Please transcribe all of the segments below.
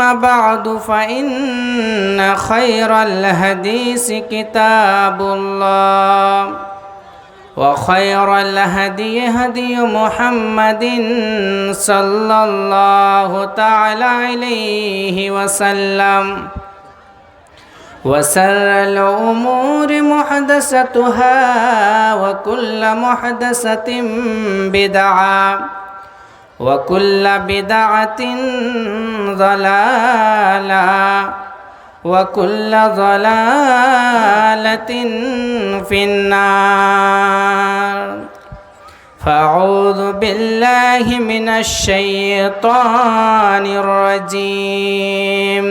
أما بعد فإن خير الحديث كتاب الله وخير الهدي هدي محمد صلى الله تعالى عليه وسلم وسر الأمور محدثتها وكل محدثة بدعة وكل بدعة ضلالة وكل ضلالة في النار. فأعوذ بالله من الشيطان الرجيم.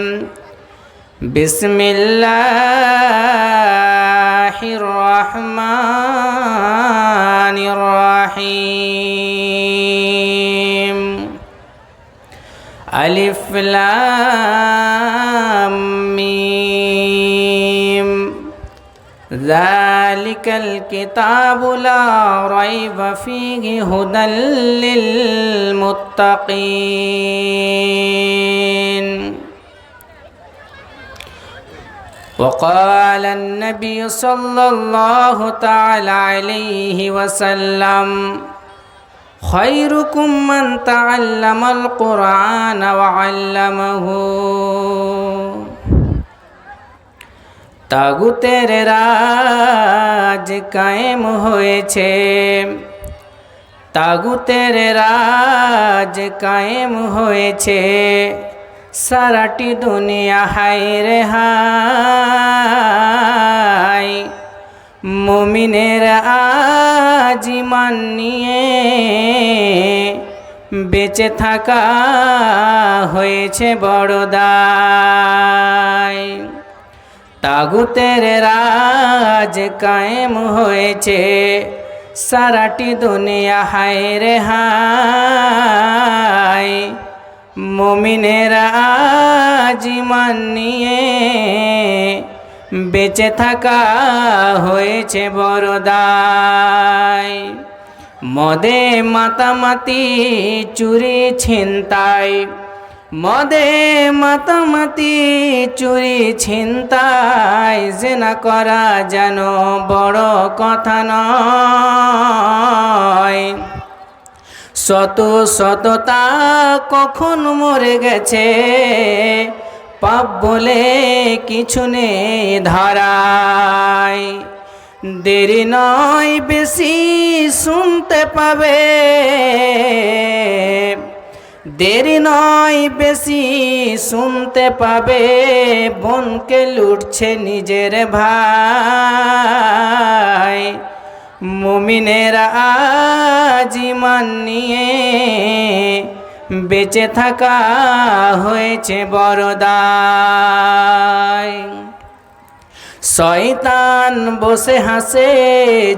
بسم الله الرحمن الرحيم. ألف لام ميم. ذلك الكتاب لا ريب فيه هدى للمتقين. وقال النبي صلى الله تعالى عليه وسلم তাগুতের রাজ কায়েম হয়েছে। তাগুতের রাজ কায়েম হয়েছে। সারাটি দুনিয়া হাই রে হাই মুমিনের আজিমান নিয়ে বেঁচে থাকা হয়েছে বড়দায় তাগুতের রাজ কায়েম হয়েছে, সারাটি দুনিয়া হায় রে হায়। মমিনের আজিমান নিয়ে বেঁচে থাকা হয়েছে বড়দায় মদে মাতামাতি, চুরি ছিনতাই। মদে মাতামাতি, চুরি ছিনতাই। জেনা করা যেন বড় কথা নয়। শত শততা কখন মরে গেছে? পাপ বলে কিছু নেই ধরায়। দেরি নয় বেশি শুনতে পাবে। দেরি নয় বেশি শুনতে পাবে। বোনকে লুটছে নিজের ভাই। মুমিনেরা আজিমান নিয়ে বেঁচে থাকা হয়েছে বড়দায় শয়তান বসে হাসে,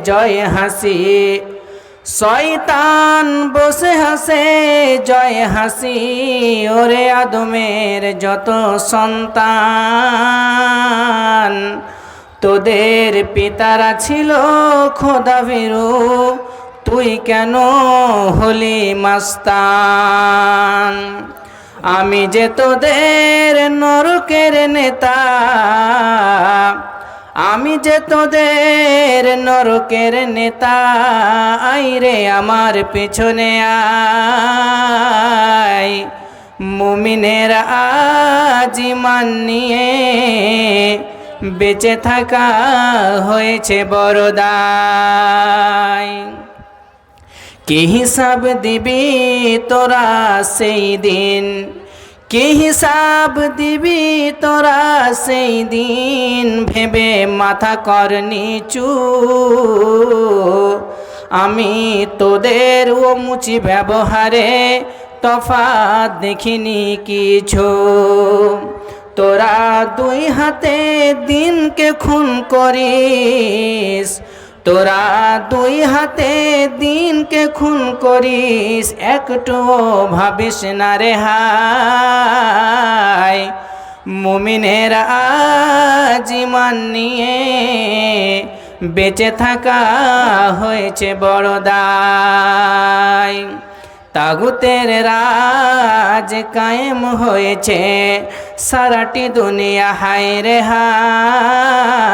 জয় হাসি। শয়তান বসে হাসে, জয় হাসি। ওরে আদমের যত সন্তান, তোদের পিতারা ছিল খোদা তুই কেন হলি মাস্তান? আমি যে তোদের নরকে নরকের নেতা, আমি যে তোদের নরকের নেতা আইরে আমার পেছনে আয়। মুমিনের আজিমান নিয়ে বেঁচে থাকা হয়েছে বড়দায় কি হিসাব দিবি তোরা সেই দিন? কি হিসাব দিবি তোরা সেই দিন? ভেবে মাথা কর নিচু। আমি তোদের ও মুচি ব্যবহারে তফাৎ দেখিনি কিছু। তোরা দুই হাতে দিনকে খুন করিস। তোরা দুই হাতে দিনকে খুন করিস একটু ভাবিস না রে হাই। মুমিনের আজিমান নিয়ে বেঁচে থাকা হয়েছে বড়দায় তাগুতের রাজ কায়েম হয়েছে, সারাটি দুনিয়া হায় রে হায়।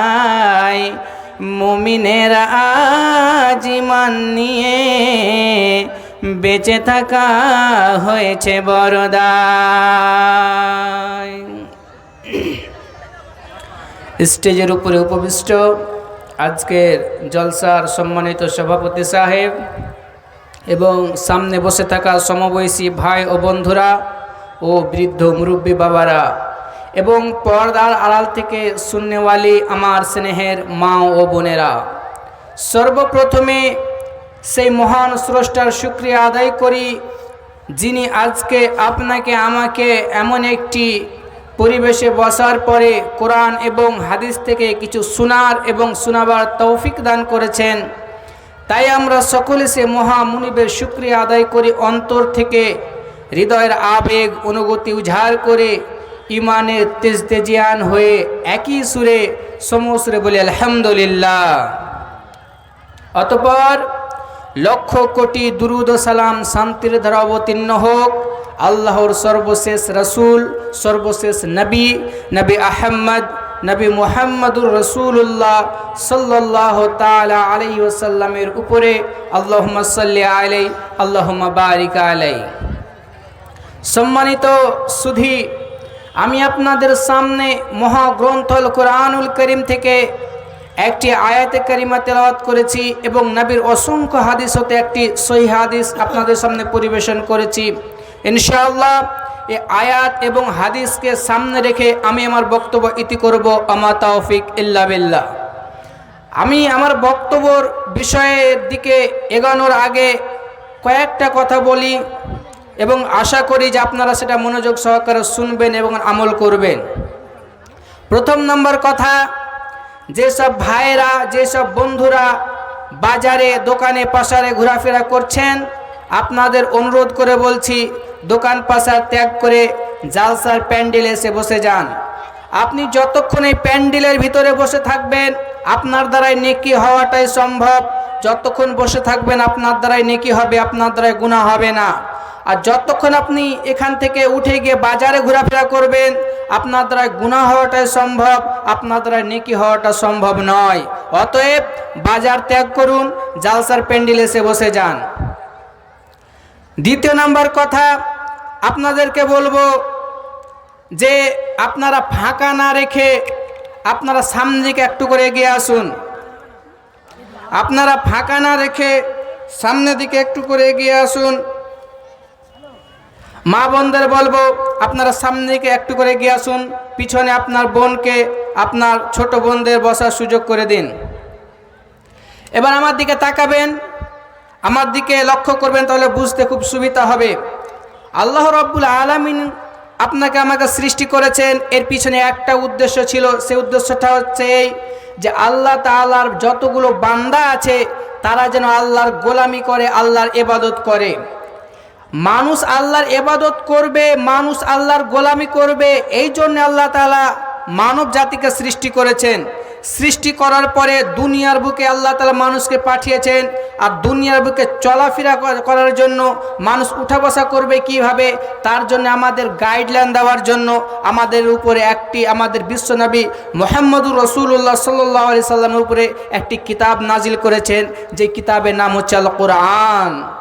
মুমিনের আজিমান নিয়ে বেঁচে থাকা হয়েছে বড়দায় স্টেজের উপরে উপবিষ্ট আজকের জলসার সম্মানিত সভাপতি সাহেব এবং সামনে বসে থাকা সমবয়সী ভাই ও বন্ধুরা ও বৃদ্ধ মুরব্বী বাবারা এবং পর্দার আড়াল থেকে শূন্যওয়ালি আমার স্নেহের মা ও বোনেরা, সর্বপ্রথমে সেই মহান স্রষ্টার শুক্রিয়া আদায় করি, যিনি আজকে আপনাকে, আমাকে এমন একটি পরিবেশে বসার পরে কোরআন এবং হাদিস থেকে কিছু শোনার এবং শোনাবার তৌফিক দান করেছেন। তাই আমরা সকলে সে মহামুনিবের শুক্রিয়া আদায় করি, অন্তর থেকে হৃদয়ের আবেগ, অনুভূতি উজাড় করে ইমানের তেজ তেজিয়ান হয়ে একই সুরে সমসুরে বলি, আলহামদুলিল্লাহ। অতপর লক্ষ কোটি দুরুদ সালাম শান্তির ধারা অবতীর্ণ হোক, আল্লাহর সর্বশেষ রসুল, সর্বশেষ নবী নবী আহম্মদ নবী মুহাম্মদুর রসুল্লাহ সাল্লাহ তালা আলাই ওসাল্লামের উপরে আল্লাহ সাল্লি আলাই আল্লাহ বারিক আলাই সম্মানিত সুধী আমি আপনাদের সামনে মহাগ্রন্থল কোরআনুল করিম থেকে একটি আয়াতে করিমা তেলাওয়াত করেছি এবং নবীর অসংখ্য হাদিস হতে একটি সহি হাদিস আপনাদের সামনে পরিবেশন করেছি। ইনশাআল্লাহ, এ আয়াত এবং হাদিসকে সামনে রেখে আমি আমার বক্তব্য ইতি করব, আমা তাওফিক ইল্লা আমি আমার বক্তব্যর বিষয়ের দিকে এগানোর আগে কয়েকটা কথা বলি। এবং আশা করি যে আপনারা সেটা মনোযোগ সহকারে শুনবেন এবং আমল করবেন। প্রথম নম্বর কথা, যেসব ভাইরা যেসব বন্ধুরা বাজারে, দোকানে, পাশারে ঘোরাফেরা করছেন, আপনাদের অনুরোধ করে বলছি, দোকান পাশার ত্যাগ করে জালসার প্যান্ডেল এসে বসে যান। আপনি যতক্ষণ এই প্যান্ডেলের ভিতরে বসে থাকবেন, আপনার দ্বারাই নেকি হওয়াটাই সম্ভব। যতক্ষণ বসে থাকবেন, আপনার দ্বারাই নেকি হবে, আপনার দ্বারাই গুণা হবে না। আর যতক্ষণ আপনি এখান থেকে উঠে গিয়ে বাজারে ঘোরাফেরা করবেন, আপনার দ্বারা গুণা হওয়াটাই সম্ভব, আপনার দ্বারা নেকি হওয়াটা সম্ভব নয়। অতএব বাজার ত্যাগ করুন, জালসার প্যান্ডেল এসে বসে যান। দ্বিতীয় নাম্বার কথা, আপনাদেরকে বলব যে আপনারা ফাঁকা না রেখে আপনারা সামনে দিকে একটু করে এগিয়ে আসুন। আপনারা ফাঁকা না রেখে সামনের দিকে একটু করে এগিয়ে আসুন। মা বোনদের বলব, আপনারা সামনে দিকে একটু করে গিয়ে আসুন, পিছনে আপনার বোনকে, আপনার ছোট বোনদের বসার সুযোগ করে দিন। এবার আমার দিকে তাকাবেন, আমার দিকে লক্ষ্য করবেন, তাহলে বুঝতে খুব সুবিধা হবে। আল্লাহ রব্বুল আলমিন আপনাকে আমাকে সৃষ্টি করেছেন, এর পিছনে একটা উদ্দেশ্য ছিল, সে উদ্দেশ্যটা হচ্ছে এই যে আল্লাহ তাআলার যতগুলো বান্দা আছে, তারা যেন আল্লাহর গোলামি করে, আল্লাহর এবাদত করে। মানুষ আল্লাহর এবাদত করবে, মানুষ আল্লাহর গোলামি করবে, এই জন্য আল্লাহ তালা মানব জাতিকে সৃষ্টি করেছেন। সৃষ্টি করার পরে দুনিয়ার বুকে আল্লাহ তালা মানুষকে পাঠিয়েছেন আর দুনিয়ার বুকে চলাফেরা করার জন্য মানুষ উঠা বসা করবে কীভাবে? তার জন্য আমাদের গাইডলাইন দেওয়ার জন্য আমাদের উপরে একটি, আমাদের বিশ্বনবী মোহাম্মদুর রসুল্লাহ সাল্লাহ আলি সাল্লামের উপরে একটি কিতাব নাজিল করেছেন। যে কিতাবের নাম হচ্ছে আল কোরআন